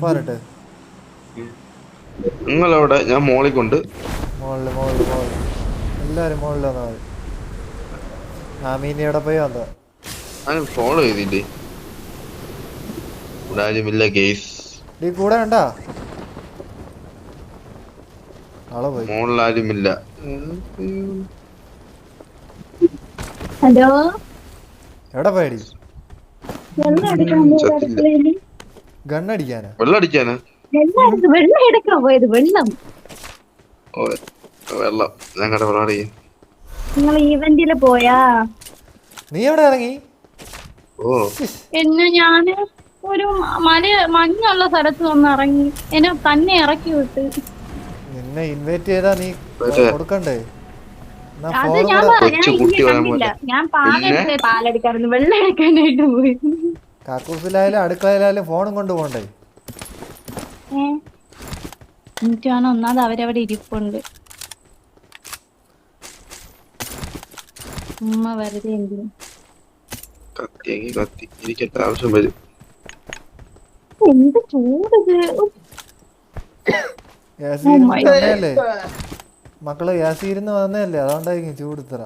പോരട്ടെ. നിങ്ങളവിടെ ഞാൻ മോളിൽ കൊണ്ട്. മോളിൽ മോളിൽ മോളിൽ. എല്ലാരും വന്നാൽ മതി. ആ എവിടെ പോയി വന്നോ? ഞാൻ ഫോളോ ചെയ്തില്ലേ? ഡീ കൂടെ ആളെ പോയി. മോളിൽ ആരുമില്ല. ഹലോ? എവിടെ പോയടി വെള്ളം എടുക്കാൻ പോയത് ചത്തില്ല. അടുക്കളയിൽ ഗണ്ണടിക്കാനാ വെള്ളം അടിക്കാനാ? വെള്ളം എടുക്കാൻ പോയത് വെള്ളം. ഓ വെള്ളം. ഞങ്ങളുടെ അടിക്കാൻ നിങ്ങൾ ഈവന്റിൽ പോയാ? നീ എവിടെ ഇറങ്ങി? ഓ. എന്നെ ഞാൻ ഒരു മല മഞ്ഞുള്ള സ്ഥലത്ത് വന്ന് ഇറങ്ങി. എന്നെ തന്നെ ഇറക്കി വിട്ട്. നിന്നെ ഇൻവൈറ്റ് ചെയ്താ നീ കൊടുക്കണ്ടേ? അത് ഞാൻ ഞാൻ പാലെടുത്ത് പാലെടുക്കാറുണ്ട് വെള്ളം എടുക്കാനായിട്ട് പോയി. കക്കൂസിലായാലും അടുക്കളയിലായാലും ഫോണും കൊണ്ടുപോണ്ടേ എന്നിട്ടാണ് ഒന്നാമത് അവരവിടെ ഇരിപ്പുണ്ട്. ഉമ്മ വെറുതെ എന്തിനു? കത്തിയെങ്കിൽ കത്തി. എനിക്കത്ര ആവശ്യം വരും? എന്ത് ചൂടിത്. മക്കൾ ഗ്യാസ് ഇരുന്ന് വന്നതല്ലേ? അതുകൊണ്ടായിരിക്കും ചൂട് ഇത്ര.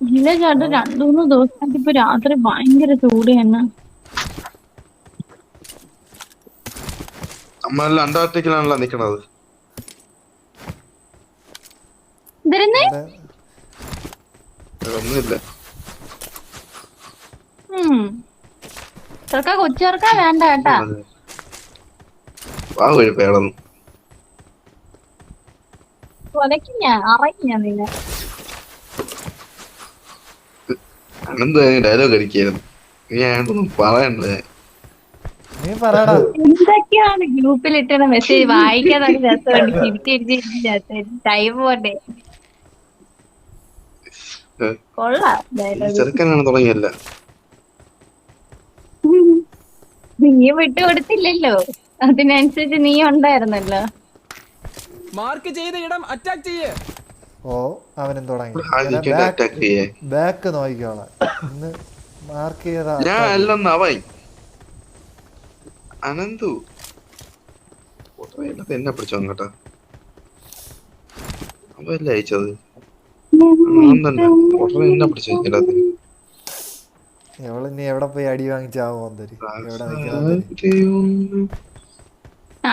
ഇല്ല ചേട്ടാ രണ്ടു മൂന്ന് ദിവസമായിട്ട് ഇപ്പൊ രാത്രി ഭയങ്കര ചൂട് തന്നെ. നമ്മളെല്ലാം അന്റാർട്ടിക്കിലാണല്ലോ നിക്കണത്. ചെറുക്ക വേണ്ട കേട്ടാ വാ പേടന്നു. കൊലക്ക് ഞാൻ അറയ്ക്ക് ഞാൻ നിന്നെ അനന്ത് ഡയലോഗ് അടിക്കായിരുന്നു? നീ അയാളൊന്നും പറയണ്ടേ? നീ പറയടാ. എന്തൊക്കെയാണ് ഗ്രൂപ്പിൽ ഇട്ടുന്ന മെസ്സേജ് വായിക്കാൻ നല്ല രസമുണ്ട് ചിരിച്ചിരിച്ച് ടൈം കൊള്ളാം. ചെറുക്കനാണ് തുടങ്ങിയല്ല. നീ വിട്ടുകൊടുത്തില്ലല്ലോ. അതിനനുസരിച്ച് നീ ഉണ്ടായിരുന്നല്ലോ. മാർക്ക് ചെയ്ത ഇടം അറ്റാക്ക് ചെയ്യേ. ഓ അവനും തുടങ്ങി ആദ്യം അറ്റാക്ക് ചെയ്യേ. ബാക്ക് നോക്കിക്കോളാം ഇന്ന് മാർക്ക് ചെയ്ത ഞാൻ അല്ലെന്ന് അവൻ. അനന്തു. എന്നെ പിടിച്ചു അവല്ലേ അയച്ചത്? അവൻ തന്നെ ഫോട്ടോ എന്നെ പിടിച്ചു എല്ലാത്തിനും എവൾ എവിടെ പോയി അടി വാങ്ങിച്ചാവോ എന്തര് എവിടെ നിൽക്കുന്നത്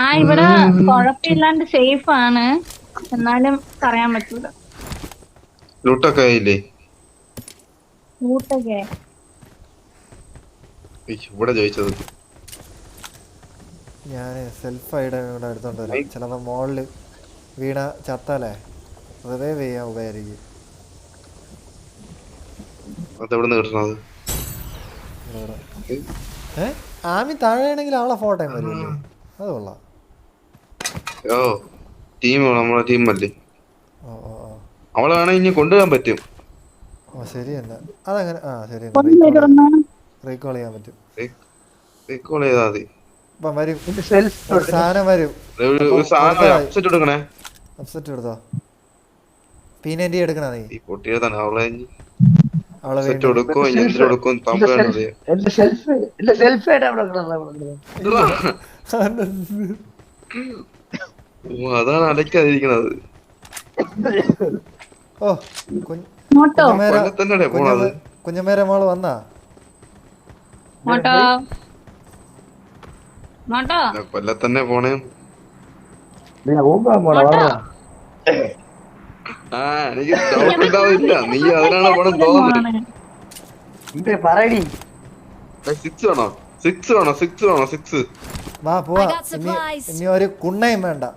ആ ഇവിടെ കുഴപ്പമില്ലാണ്ട് സേഫ് ആണ്. എന്നാലും പറയാൻ പറ്റൂല. ലൂട്ടൊക്കെ ആയില്ലേ? ലൂട്ടൊക്കെ. ഇവിടെ ചോദിച്ചത് ഞാൻ സെൽഫ് ഐഡ് ഇവിടെ എടുത്തോണ്ട് വരാം. ചിലപ്പോ മോളിൽ വീണ ചത്താലേ റിവൈവ് ചെയ്യാൻ ഉപകരിക്കും. അതെവിടെ കിട്ടണത്. ആമി താഴെയാണെങ്കിൽ അവളെ ഫോട്ടോയും വരുമല്ലോ അത് കൊള്ളാം. ഓ ടീം നമ്മളെ ടീം അല്ലേ? അവളെ വേണമെങ്കിൽ ഇനി കൊണ്ടുപോകാൻ പറ്റും. ഓ ശരി തന്നെ അതങ്ങനെ ആ ശരി റീകോൾ ചെയ്യാൻ പറ്റും. റീകോൾ ചെയ്താൽ മതി. വരും. സാധനം വരും. ഒരു- ഒരു സാധനം അപ്സെറ്റ് എടുക്കണേ അപ്സെറ്റ് എടുത്തോ പീനറ്റി എടുക്കണ നീ? ഈ പൊട്ടിയതാണ് അവളെ അവളെ സെറ്റ് എടുക്കോ ഇനി എന്തിനു കൊടുക്കും. തമ്പറിയാം സെൽഫ് എന്റെ സെൽഫ് ആയിട്ട് അവിടെ അതാണ് അലക്കാതിരിക്കണത്. ഓ കുഞ്ഞ് മോട്ടോ. കുഞ്ഞമ്മേര കൊല്ലത്തന്നെ പോണത്. കുഞ്ഞമ്മേര മോൾ വന്നാ? മോട്ടോ. മോട്ടോ. കൊല്ലത്തന്നെ പോണേ. ആ എനിക്ക് ഡൗട്ട് ഉണ്ടാവില്ല നീ അതിനാണ് പോണം തോന്നുന്നത് പറയടി. സിക്സ് വേണോ? സിക്സ് വേണോ? സിക്സ് വേണോ? സിക്സ് വാ പോവാ. ഇനി ഒരു കുണ്ണയും വേണ്ട വേണ്ട ആ, ഇല്ല ഇല്ല വാ പറയടി talk to me I got supplies. ഇതാ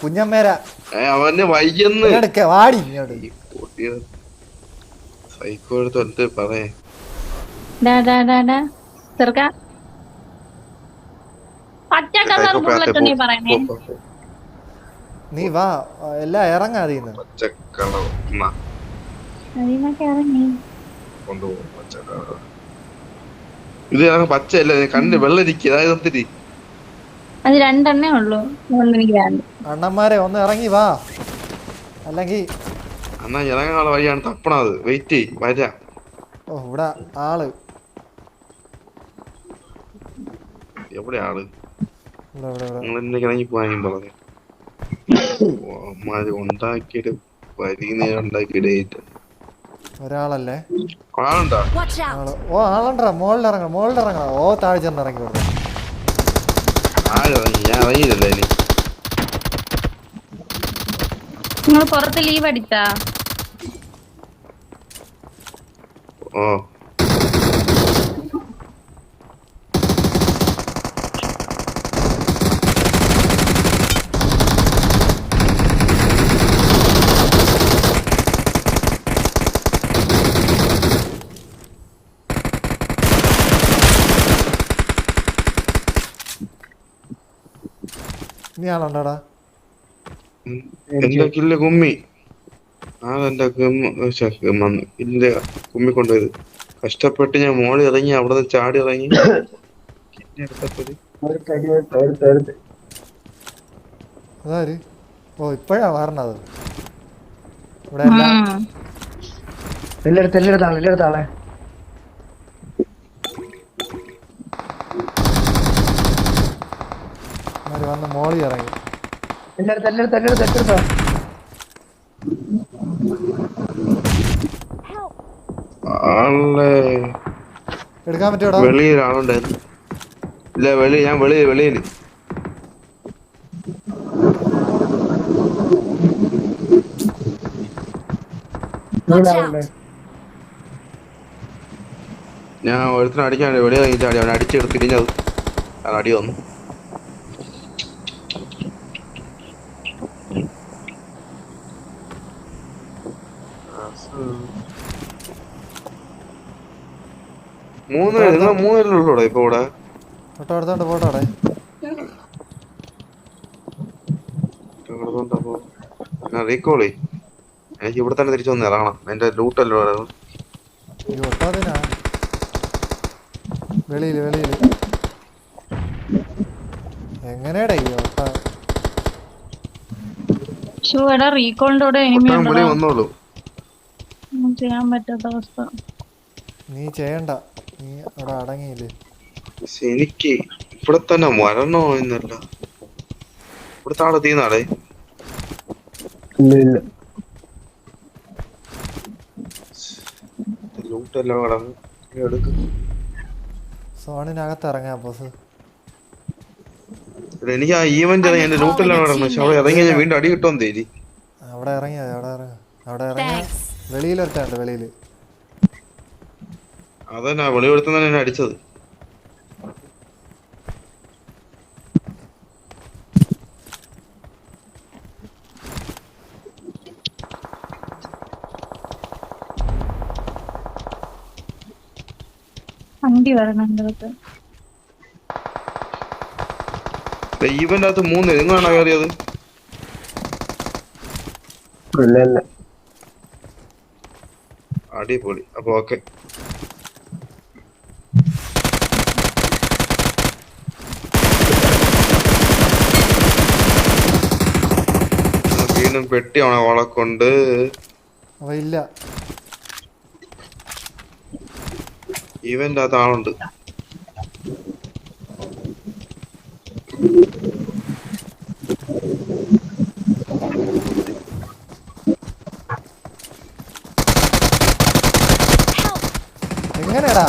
കുഞ്ഞമ്മേര. അവന് വയ്യെന്ന്. വാടി സൈക്കോ എടുത്ത് പറയേ. നീ വാ എല്ലാം ഇറങ്ങാതെ കൊണ്ടുപോകും പച്ചക്കളർ ഇത് ഞങ്ങൾ പച്ചയല്ല കണ്ണ് വെള്ളരിക്കുക അതായത് ഒത്തിരി അത് രണ്ടെണ്ണേ ഉള്ളൂ. അതുകൊണ്ട് എനിക്ക് വേണ്ട. അണ്ണന്മാരെ ഒന്ന് ഇറങ്ങി വാ. അല്ലെങ്കിൽ എന്നാ ഇറങ്ങാനുള്ള വഴിയാണ് തപ്പണത് വെയിറ്റ് ചെയ് വരാം. ഓ ഇവിടെ ആൾ. എവിടെ ആൾ? ഇവിടെ ഇവിടെ ഇവിടെ. നിങ്ങൾ എന്നെ ഇറങ്ങി പോകാൻ പറഞ്ഞു. ഉണ്ടാക്കിയിട്ട് വരികുന്നേ ഉണ്ടാക്കിയിട്ട് ഒരാളല്ലേ? ഓ ആളുണ്ടാ മുകളിൽ ഇറങ്ങണം ഓ താഴെ ചെന്ന് ഇറങ്ങി കൊടുക്കും നിങ്ങൾ പുറത്ത് ലീവ് അടിച്ചാ? ഓ. ഇനി ആളുണ്ടോടാ. എന്റെ കില്ല് കുമ്മി. ആ എന്റെ ഗമ്മ കില്ല് കുമ്മി കൊണ്ടുപോയത് കഷ്ടപ്പെട്ട് ഞാൻ മോളി ഇറങ്ങി അവിടെ നിന്ന് ചാടി ഇറങ്ങി. അതാര്? ഓ ഇപ്പഴാ വരണത് ഇവിടെ. എല്ലായിടത്ത് എല്ലായിടത്ത് ആളെ. അവർ വന്ന് മോളി ഇറങ്ങി. എല്ലായിടത്ത് എല്ലായിടത്ത് എല്ലായിടത്ത് ആളെ എടുക്കാൻ ആളുണ്ടായിരുന്നു ഇല്ല വെളി ഞാൻ വെളിയിൽ വെളിയിൽ ഞാൻ ഒരുത്തിനെ അടിക്കാൻ വെളിയിൽ ഇറങ്ങി അവൻ അടിച്ചെടുത്ത് തിരിഞ്ഞത് അത് അടി വന്നു മൂന്ന് നിങ്ങൾ മൂന്ന് പേരിലുള്ളൂടെ ഇപ്പൊ ഇവിടെ? ഫോട്ടോ എടുത്തോണ്ട് ഫോട്ടോ അവിടെ. റീകോളി എനിക്ക് ഇവിടെ തന്നെ തിരിച്ചു വന്ന് ഇറങ്ങണം. എന്റെ ലൂട്ടല്ലോ ഈ ഒട്ടാതിനാ വെളിയിൽ വെളിയിൽ. എങ്ങനെയാടാ ഈ ഒട്ട ഷോ എടാ റീകോളിന്റെ കൂടെ എനിമി ചെയ്യാൻ പറ്റാത്ത അവസ്ഥ. നീ ചെയ്യണ്ട. നീ അവിടെ അടങ്ങിയില്ലേ? എനിക്ക് ഇവിടെ തന്നെ മരണോ എന്നല്ല. ഇവിടുത്തെ ആളെ തീന്നാടേ ഇല്ല ഇല്ല ലൂട്ടെല്ലാം കടന്ന് എടുക്കും. സോണിനകത്ത് ഇറങ്ങാ ബോസ്. എനിക്ക് ആ ഈവന്റ് ഇറങ്ങി എന്റെ ലൂട്ടെല്ലാം കടന്നു പക്ഷെ അവിടെ ഇറങ്ങി ഞാൻ വീണ്ടും അടി കിട്ടുമെന്ന് തേരി അവിടെ ഇറങ്ങിയാ അവിടെ ഇറങ്ങ. അവിടെ. വെളിയിലൊരുത്തുണ്ട് അതന്നെ വെളിവെടുത്തുന്ന എന്നെ അടിച്ചത്. വണ്ടി വരണം എന്റെ അടുത്ത് അകത്ത് മൂന്ന് നിങ്ങളാണോ കയറിയത്? അടിപൊളി. അപ്പൊ ഓക്കെ. വീണ്ടും പെട്ടി അവനെ വളക്കൊണ്ട് അവ ഇല്ല. ഈവന്റ് അകത്ത് ആളുണ്ട്. എങ്ങനെയാടാ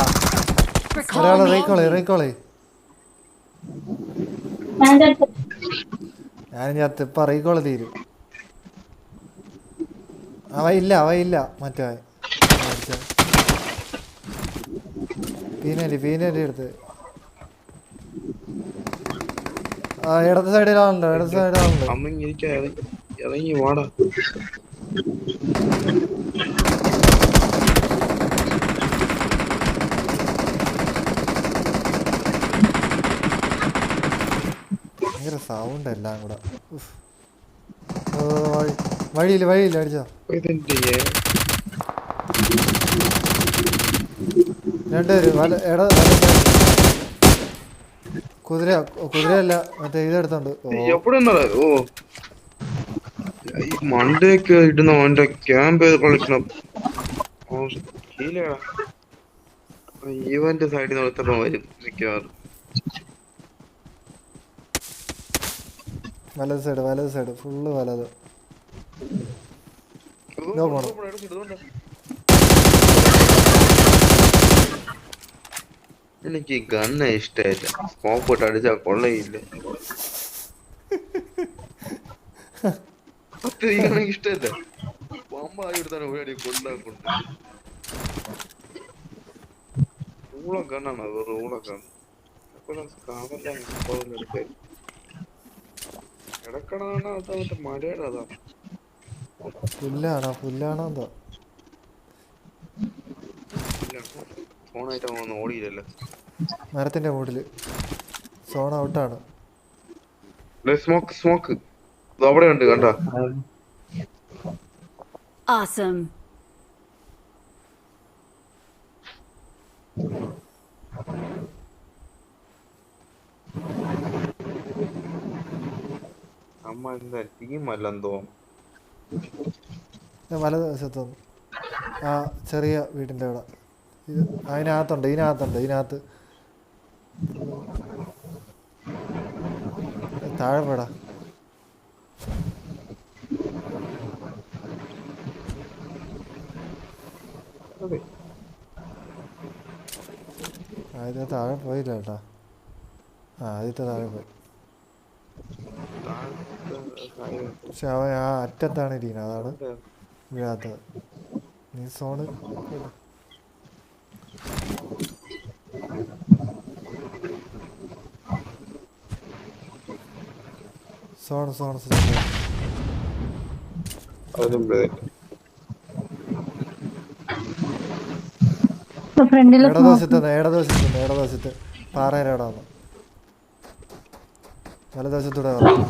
ഒരാൾ Recall me! റീക്കോളെ റീക്കോളെ ഞാൻ ഞാൻ ചത്ത് ഇപ്പൊ റീക്കോൾ തീരും അവ അവയില്ല. അവ ഇല്ല മറ്റേ. പീനലി പീനലി എടുത്ത്. ആ ഇടത് ആളുണ്ടോ ഇടത് ഇരിക്കാ ഇറങ്ങി വാടാ. ഭയങ്കര സൗണ്ട് എല്ലാം കൂടെ. ഓ. വഴിയില്ല വഴിയില്ല രണ്ടുപേര് വല എട. കുതിര കുതിരയല്ല മറ്റേ ഇതെടുത്തോണ്ട്. ഓ. മണ്ടയൊക്കെ ഇടുന്ന അവന്റെ ക്യാമ്പ് ചെയ്ത് കളിക്കണം ഓ, ഇവന്റെ സൈഡിൽ വരും മിക്കവാറും. വലത് സൈഡ് വലത് സൈഡ് ഫുള്ള് വലത്. എനിക്ക് ഗണ്ണ ഇഷ്ടമില്ല. സ്കോപ്പ് ഇട്ട് അടിച്ചാ കൊള്ളയില്ല. ഇഷ്ടല്ല ഇഷ്ടമില്ല. പമ്പായി എടുത്താണ് ഒരു അടി കൊണ്ടാക്കൊണ്ട് റൂളം കണ്ണാണ് അത് വെറും കണ്ണ് കാവല്ല കിടക്കണതാണ് അത് മലയുടെ അതാ. പുല്ലാണോ? പുല്ലാണോ എന്തോ? മരത്തിന്റെ മൂടിൽ. സോൺ ഔട്ടാണ് സ്മോക്ക് സ്മോക്ക് അവിടെ ഉണ്ട് കണ്ട? Awesome. അമ്മ എന്താ ടീം അല്ലെന്ന് തോന്നുന്നു. ഞാൻ വലത് വശത്തു ആ ചെറിയ വീടിന്റെ അവിടെ. ഇത് അതിനകത്തുണ്ട് ഇതിനകത്തുണ്ട് ഇതിനകത്ത്. താഴെ പോടാ അതെ ആദ്യത്തെ താഴെ പോയില്ല കേട്ടാ. ആ ആദ്യത്തെ താഴെ പോയി. പക്ഷെ അവൻ ആ അറ്റത്താണ് ഇരിക്കുന്നത് അതാണ് വീഴാത്തത്. നീ സോണ്. സോണ് സോണ് ഇടതുവശത്ത് ഇടതുവശത്ത് ഇടതുവശത്ത് പാറയുടെ അവിടെ വന്നു. വലതുവശത്തൂടെ വന്നു.